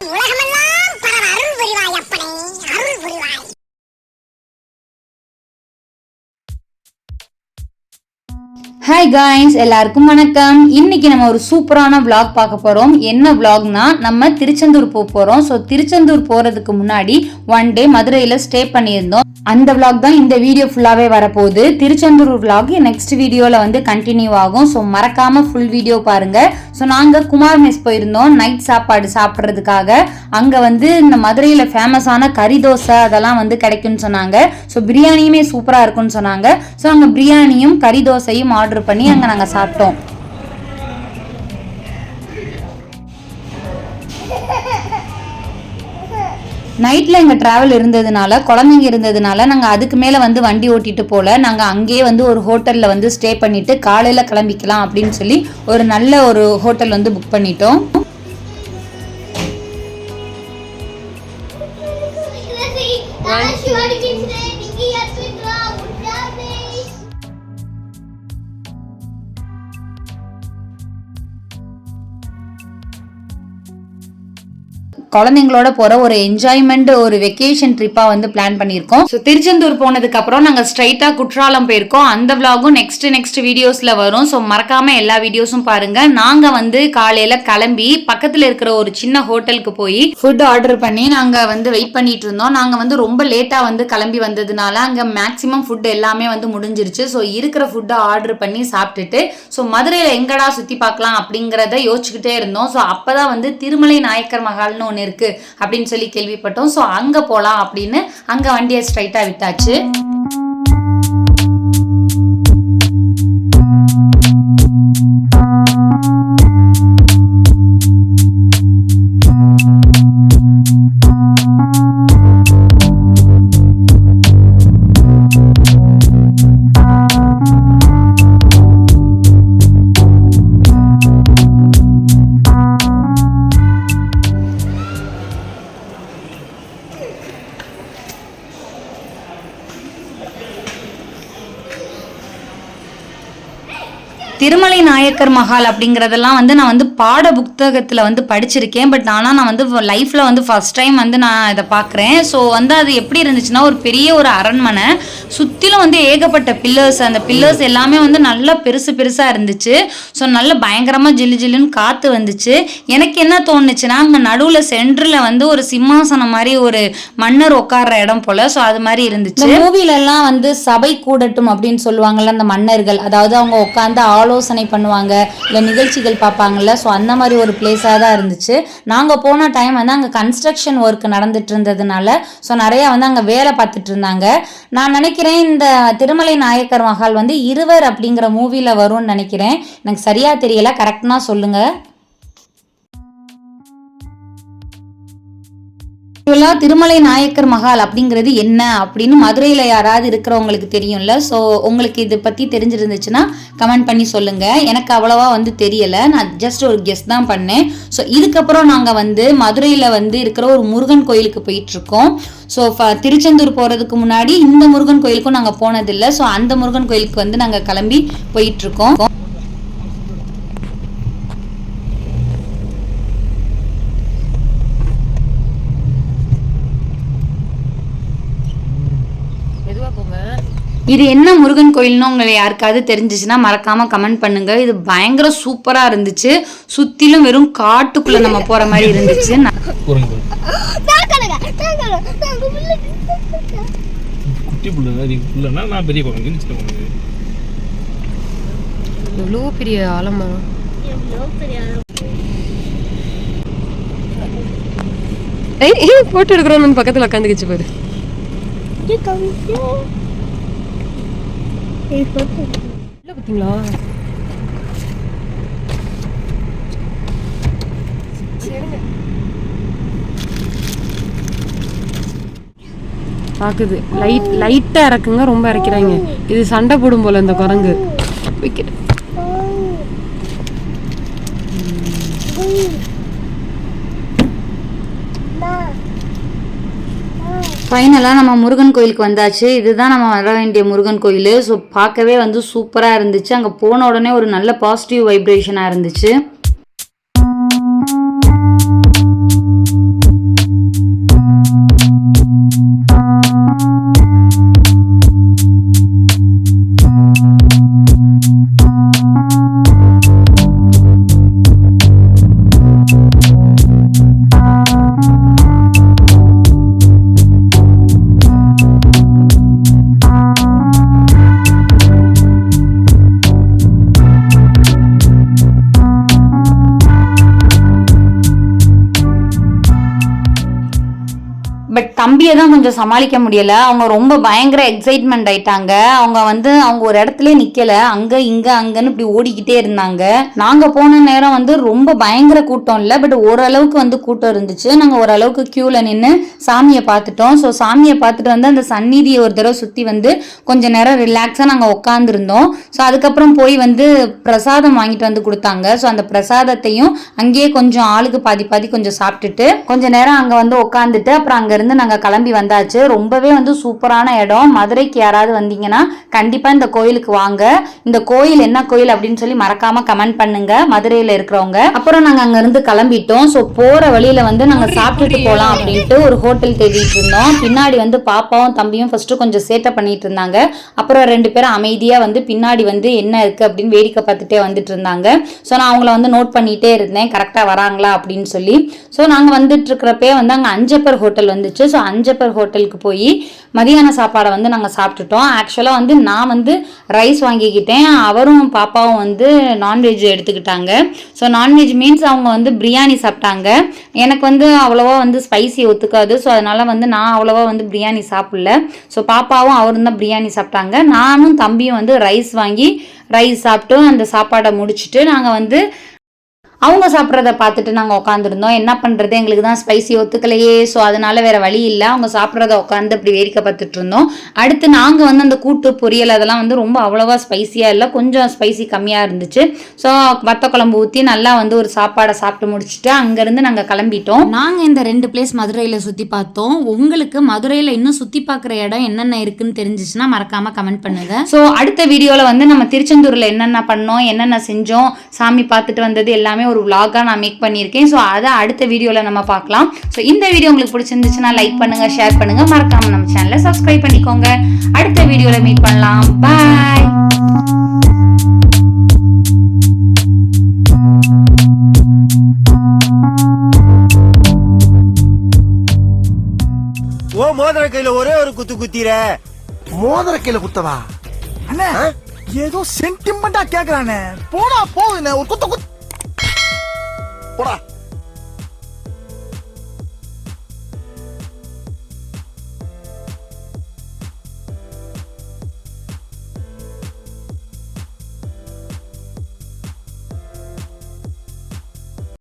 你，我让他们拉。ஹாய் guys எல்லாருக்கும் வணக்கம். இன்னைக்கு நம்ம ஒரு சூப்பரான விளாக் பார்க்க போகிறோம் என்ன விளாக்னா நம்ம திருச்செந்தூர் போக போகிறோம் ஸோ திருச்செந்தூர் போகிறதுக்கு முன்னாடி ஒன் டே மதுரையில் ஸ்டே பண்ணியிருந்தோம். அந்த விளாக் தான் இந்த வீடியோ ஃபுல்லாகவே வரப்போகுது. திருச்செந்தூர் விளாக் நெக்ஸ்ட் வீடியோவில் வந்து கண்டினியூ ஆகும். ஸோ மறக்காமல் ஃபுல் வீடியோ பாருங்கள் ஸோ நாங்கள் குமார் மெஸ் போயிருந்தோம். நைட் சாப்பாடு சாப்பிட்றதுக்காக. அங்கே வந்து இந்த மதுரையில் ஃபேமஸான கறி தோசை அதெல்லாம் வந்து கிடைக்கும்னு சொன்னாங்க. ஸோ பிரியாணியுமே சூப்பராக இருக்கும்னு சொன்னாங்க. ஸோ அங்கே பிரியாணியும் கறி தோசையும் ஆர்டர் பண்ணி அங்கே நாங்கள் சாப்பிட்டோம். நைட்டில் எங்கள் ட்ராவல் இருந்ததுனால குழந்தைங்க இருந்ததுனால நாங்கள் அதுக்கு மேலே வந்து வண்டி ஓட்டிட்டு போல நாங்கள் அங்கேயே வந்து ஒரு ஹோட்டலில் வந்து ஸ்டே பண்ணிவிட்டு காலையில் கிளம்பிக்கலாம் அப்படின்னு சொல்லி ஒரு நல்ல ஒரு ஹோட்டல் வந்து புக் பண்ணிட்டோம். குழந்தைங்களோட போற ஒரு என்ஜாய்மெண்ட் ஒரு வெக்கேஷன் ட்ரிப்பா வந்து பிளான் பண்ணியிருக்கோம். ஸோ திருச்செந்தூர் போனதுக்கு அப்புறம் நாங்கள் ஸ்ட்ரைட்டா குற்றாலம் போயிருக்கோம். அந்த விலாகும் நெக்ஸ்ட் நெக்ஸ்ட் வீடியோஸ்ல வரும். ஸோ மறக்காம எல்லா வீடியோஸும் பாருங்க. நாங்க வந்து காலையில கிளம்பி பக்கத்துல இருக்கிற ஒரு சின்ன ஹோட்டலுக்கு போய் ஃபுட் ஆர்டர் பண்ணி நாங்க வந்து வெயிட் பண்ணிட்டு இருந்தோம். நாங்க வந்து ரொம்ப லேட்டா வந்து கிளம்பி வந்ததுனால அங்க மேக்சிமம் ஃபுட் எல்லாமே வந்து முடிஞ்சிருச்சு. ஸோ இருக்கிற ஃபுட்டை ஆர்டர் பண்ணி சாப்பிட்டுட்டு ஸோ மதுரையில எங்கடா சுத்தி பார்க்கலாம் அப்படிங்கறத யோசிச்சுக்கிட்டே இருந்தோம். ஸோ அப்பதான் வந்து திருமலை நாயக்கர் மகால்னு ஒன்று இருக்கு அப்படின்னு சொல்லி கேள்விப்பட்டோம். ஸோ அங்க போலாம் அப்படின்னு அங்க வண்டியை ஸ்ட்ரைட்டாக விட்டாச்சு. திருமலை நாயக்கர் மஹால் அப்படிங்கிறதெல்லாம் வந்து நான் வந்து பாட புத்தகத்தில் வந்து படிச்சிருக்கேன். பட் ஆனால் நான் வந்து லைஃப்பில் வந்து ஃபர்ஸ்ட் டைம் வந்து நான் இதை பார்க்குறேன் ஸோ வந்து அது எப்படி இருந்துச்சுன்னா ஒரு பெரிய ஒரு அரண்மனை. சுற்றிலும் வந்து ஏகப்பட்ட பில்லர்ஸ் அந்த பில்லர்ஸ் எல்லாமே வந்து நல்லா பெருசு பெருசாக இருந்துச்சு. ஸோ நல்ல பயங்கரமாக ஜில்லு ஜில்லுன்னு காற்று வந்துச்சு. எனக்கு என்ன தோணுச்சுன்னா அங்கே நடுவில் சென்டரில் வந்து ஒரு சிம்மாசனம் மாதிரி ஒரு மன்னர் உட்கார்ற இடம் போல். ஸோ அது மாதிரி இருந்துச்சு. மூவிலெல்லாம் வந்து சபை கூடட்டும் அப்படின்னு சொல்லுவாங்கள்ல அந்த மன்னர்கள். அதாவது அவங்க உட்காந்து ஆலோசனை பண்ணுவாங்க இல்லை நிகழ்ச்சிகள் பார்ப்பாங்கல்ல. ஸோ அந்த மாதிரி ஒரு பிளேஸாக தான் இருந்துச்சு. நாங்கள் போன டைம் வந்து அங்கே கன்ஸ்ட்ரக்ஷன் ஒர்க் நடந்துட்டு இருந்ததுனால ஸோ நிறையா வந்து அங்கே வேலை பார்த்துட்டு இருந்தாங்க. நான் நினைக்கிறேன் இந்த திருமலை நாயக்கர் மகால் வந்து இருவர் அப்படிங்கிற மூவியில் வரும்னு நினைக்கிறேன். எனக்கு சரியாக தெரியல. கரெக்ட்னா சொல்லுங்கள் ஆக்சுவலாக திருமலை நாயக்கர் மஹால் அப்படிங்கிறது என்ன? அப்படின்னு மதுரையில் யாராவது இருக்கிறவங்களுக்கு தெரியும்ல. ஸோ உங்களுக்கு இதை பற்றி தெரிஞ்சிருந்துச்சுன்னா கமெண்ட் பண்ணி சொல்லுங்கள் எனக்கு அவ்வளோவா வந்து தெரியலை. நான் ஜஸ்ட் ஒரு கெஸ் தான் பண்ணேன். ஸோ இதுக்கப்புறம் நாங்கள் வந்து மதுரையில் வந்து இருக்கிற ஒரு முருகன் கோயிலுக்கு போயிட்டுருக்கோம். ஸோ திருச்செந்தூர் போகிறதுக்கு முன்னாடி இந்த முருகன் கோயிலுக்கும் நாங்கள் போனதில்லை. ஸோ அந்த முருகன் கோயிலுக்கு வந்து நாங்கள் கிளம்பி போயிட்டுருக்கோம். இது என்ன முருகன் கோயில்னு உங்களுக்கு யாருக்காவது தெரிஞ்சிச்சுன்னா மறக்காம கமெண்ட் பண்ணுங்க. இது பயங்கர சூப்பரா இருந்துச்சு. சுத்திலும் வெறும் காட்டுக்குள்ள நம்ம போற மாதிரி இருந்துச்சு. எவ்வளோ பெரிய ஆலமரம்? ஏய் போட்டோ எடுக்கிறோம் பக்கத்துல உட்காந்துக்கிச்சு பாரு இது கவிதை ஏய் போட்டு இல்லை பார்த்தீங்களா பாக்குது. லைட் லைட்டா இறக்குங்க ரொம்ப இறக்கிறாங்க. இது சண்டை போடும் போல இந்த குரங்கு. Wicked. ஃபைனலாக நம்ம முருகன் கோயிலுக்கு வந்தாச்சு. இதுதான் நம்ம வர வேண்டிய முருகன் கோயில். ஸோ பார்க்கவே வந்து சூப்பராக இருந்துச்சு. அங்கே போன உடனே ஒரு நல்ல பாசிட்டிவ் வைப்ரேஷனாக இருந்துச்சு. பட் தம்பியை தான் கொஞ்சம் சமாளிக்க முடியல. அவங்க ரொம்ப பயங்கர எக்ஸைட்மெண்ட் ஆயிட்டாங்க. அவங்க வந்து அவங்க ஒரு இடத்துல நிக்கல. அங்க இங்க அங்கன்னு இப்படி ஓடிக்கிட்டே இருந்தாங்க. நாங்க போன நேரம் வந்து ரொம்ப பயங்கர கூட்டம் இல்லை. பட் ஓரளவுக்கு வந்து கூட்டம் இருந்துச்சு. நாங்க ஓரளவுக்கு கியூல நின்று சாமியை பார்த்துட்டோம். ஸோ சாமியை பார்த்துட்டு வந்து அந்த சந்நிதியை ஒரு தடவை சுத்தி வந்து கொஞ்ச நேரம் ரிலாக்ஸா நாங்க உட்காந்துருந்தோம் ஸோ அதுக்கப்புறம் போய் வந்து பிரசாதம் வாங்கிட்டு வந்து கொடுத்தாங்க. ஸோ அந்த பிரசாதத்தையும் அங்கேயே கொஞ்சம் ஆளுக்கு பாதி பாதி கொஞ்சம் சாப்பிட்டுட்டு கொஞ்ச நேரம் அங்க வந்து உட்காந்துட்டு அப்புறம் அங்க இருந்து நாங்க கிளம்பி வந்தாச்சு. ரொம்பவே வந்து சூப்பரான இடம். மதுரைக்கு யாராவது வந்தீங்கன்னா கண்டிப்பா இந்த கோயிலுக்கு வாங்க. இந்த கோயில் என்ன கோயில் அப்படின்னு சொல்லி மறக்காம கமெண்ட் பண்ணுங்க. மதுரையில இருக்கிறவங்க. அப்புறம் நாங்க அங்க இருந்து கிளம்பிட்டோம். ஸோ போற வழியில வந்து நாங்க சாப்பிட்டுட்டு போலாம் அப்படின்ட்டு ஒரு ஹோட்டல் தேடிட்டு இருந்தோம். பின்னாடி வந்து பாப்பாவும் தம்பியும் ஃபர்ஸ்ட் கொஞ்சம் சேட்டை பண்ணிட்டு இருந்தாங்க. அப்புறம் ரெண்டு பேரும் அமைதியா வந்து பின்னாடி வந்து என்ன இருக்கு அப்படின்னு வேடிக்கை பார்த்துட்டே வந்துட்டு இருந்தாங்க. ஸோ நான் அவங்கள வந்து நோட் பண்ணிட்டே இருந்தேன். கரெக்டாக வராங்களா அப்படின்னு சொல்லி. ஸோ நாங்கள் வந்துட்டு இருக்கிறப்பே வந்து அங்கே அஞ்சப்பர் ஹோட்டல் வந்துச்சு. ஸோ அஞ்சப்பர் ஹோட்டலுக்கு போய் மதியான சாப்பாடை வந்து நாங்கள் சாப்பிட்டுட்டோம். ஆக்சுவலாக வந்து நான் வந்து ரைஸ் வாங்கிக்கிட்டேன். அவரும் பாப்பாவும் வந்து நான்வெஜ் எடுத்துக்கிட்டாங்க. ஸோ நான்வெஜ் மீன்ஸ் அவங்க வந்து பிரியாணி சாப்பிட்டாங்க. எனக்கு வந்து அவ்வளோவா வந்து ஸ்பைசி ஒத்துக்காது. ஸோ அதனால் வந்து நான் அவ்வளோவா வந்து பிரியாணி சாப்பிடல. ஸோ பாப்பாவும் அவரும் தான் பிரியாணி சாப்பிட்டாங்க. நானும் தம்பியும் வந்து ரைஸ் வாங்கி ரைஸ் சாப்பிட்டு அந்த சாப்பாடை முடிச்சுட்டு நாங்கள் வந்து அவங்க சாப்பிட்றத பார்த்துட்டு நாங்கள் உட்காந்துருந்தோம் என்ன பண்ணுறது எங்களுக்கு தான் ஸ்பைசி ஒத்துக்கலையே. ஸோ அதனால வேற வழி இல்லை. அவங்க சாப்பிட்றத உட்காந்து அப்படி வேடிக்கை பார்த்துட்டு இருந்தோம். அடுத்து நாங்கள் வந்து அந்த கூட்டு பொரியல் அதெல்லாம் வந்து ரொம்ப அவ்வளோவா ஸ்பைசியாக இல்லை. கொஞ்சம் ஸ்பைசி கம்மியாக இருந்துச்சு. ஸோ வத்த குழம்பு ஊற்றி நல்லா வந்து ஒரு சாப்பாடை சாப்பிட்டு முடிச்சுட்டு அங்கேருந்து நாங்கள் கிளம்பிட்டோம். நாங்கள் இந்த ரெண்டு பிளேஸ் மதுரையில் சுற்றி பார்த்தோம். உங்களுக்கு மதுரையில் இன்னும் சுற்றி பார்க்குற இடம் என்னென்ன இருக்குன்னு தெரிஞ்சிச்சுன்னா மறக்காமல் கமெண்ட் பண்ணுங்க. ஸோ அடுத்த வீடியோவில் வந்து நம்ம திருச்செந்தூரில் என்னென்ன பண்ணோம் என்னென்ன செஞ்சோம் சாமி பார்த்துட்டு வந்தது எல்லாமே ஒரு vlog-ஆ நான் மேக் பண்ணியிருக்கேன். ஸோ அதை அடுத்த வீடியோவில் நம்ம பார்க்கலாம். ஸோ இந்த வீடியோ உங்களுக்கு பிடிச்சிருந்துச்சுன்னா லைக் பண்ணுங்க ஷேர் பண்ணுங்க. மறக்காம நம்ம சேனலை சப்ஸ்கிரைப் பண்ணிக்கோங்க. அடுத்த வீடியோவில் மீட் பண்ணலாம். பாய் ஓ மோதிர கையில ஒரே ஒரு குத்து குத்திர. மோதிர கையில குத்தவா? அண்ணே ஏதோ சென்டிமெண்டா கேக்குறானே. போடா போகுதுண்ணே ஒரு குத்த.